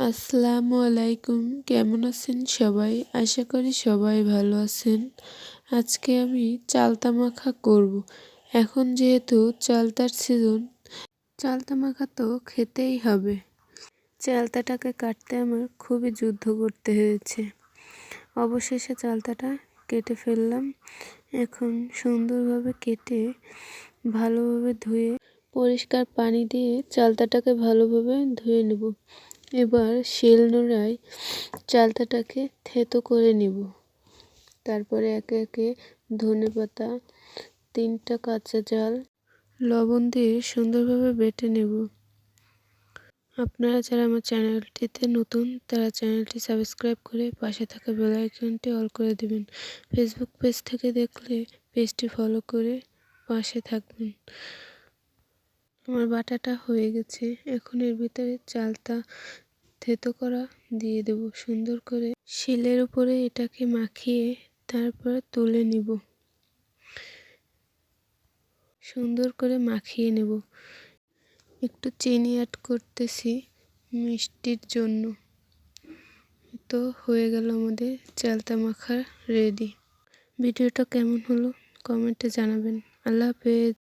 আসসালামু আলাইকুম। কেমন আছেন সবাই? আশা করি সবাই ভালো আছেন। আজকে আমি চালতা মাখা করব। এখন যেহেতু চালতার সিজন চালতা মাখা তো খেতেই হবে। চালতাটাকে কাটতে আমার খুবই যুদ্ধ করতে হয়েছে। অবশেষে চালতাটা কেটে ফেললাম। এখন সুন্দরভাবে কেটে ভালোভাবে ধুয়ে পরিষ্কার পানি দিয়ে চালতাটাকে ভালোভাবে ধুয়ে নেব। এবার শিল নোড়ায় চালতাটাকে থেতো করে নেব। তারপরে একে একে ধনে পাতা, তিনটা কাঁচা জাল, লবণ দিয়ে সুন্দরভাবে বেটে নেব। আপনারা যারা আমার চ্যানেলটিতে নতুন, তারা চ্যানেলটি সাবস্ক্রাইব করে পাশে থাকা বেল আইকনটি অল করে দেবেন। ফেসবুক পেজ থেকে দেখলে পেজটি ফলো করে পাশে থাকবেন। আমার বাটাটা হয়ে গেছে। এখন এর ভিতরে চালটা থেতো করা দিয়ে দেব। সুন্দর করে শিলের উপরে এটাকে মাখিয়ে তারপরে তুলে নিব। সুন্দর করে মাখিয়ে নেব। একটু চিনি অ্যাড করতেছি মিষ্টির জন্য। তো হয়ে গেল আমাদের চালতা মাখা রেডি ভিডিওটা কেমন হলো? কমেন্টে জানাবেন। আল্লাহ হাফেজ।